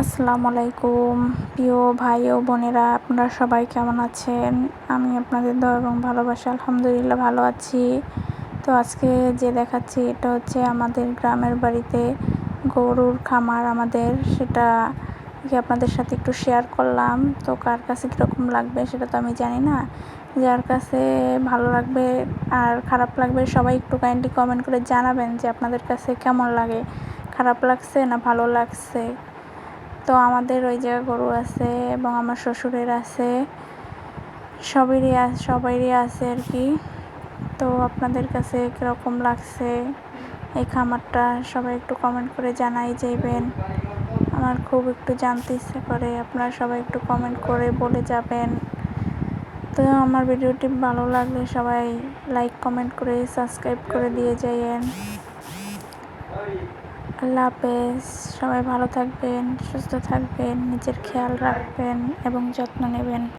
আসসালামু আলাইকুম। প্রিয় ভাই ও বোনেরা, আপনারা সবাই কেমন আছেন? আমি আপনাদের দোয়া এবং ভালোবাসা আলহামদুলিল্লাহ ভালো আছি। তো আজকে যে দেখাচ্ছি, এটা হচ্ছে আমাদের গ্রামের বাড়িতে গরুর খামার আমাদের। সেটা আপনাদের সাথে একটু শেয়ার করলাম। তো কার কাছে কীরকম লাগবে সেটা তো আমি জানি না। যার কাছে ভালো লাগবে আর খারাপ লাগবে, সবাই একটু কাইন্ডলি কমেন্ট করে জানাবেন যে আপনাদের কাছে কেমন লাগে? খারাপ লাগছে না ভালো লাগছে? তো আমাদের ওই জায়গায় গরু আছে এবং আমার শ্বশুরের আছে। সবেরই সবাইরই আছে আর কি। তো আপনাদের কাছে কীরকম লাগছে এই খামারটা? সবাই একটু কমেন্ট করে জানাই যাইবেন। আমার খুব একটু জানতে ইচ্ছে করে, আপনারা সবাই একটু কমেন্ট করে বলে যাবেন। তো আমার ভিডিওটি ভালো লাগলে সবাই লাইক কমেন্ট করে সাবস্ক্রাইব করে দিয়ে যাইয়েন। আল্লাহ হাফেজ। সবাই ভালো থাকবেন সুস্থ থাকবেন নিজের খেয়াল রাখবেন এবং যত্ন নেবেন।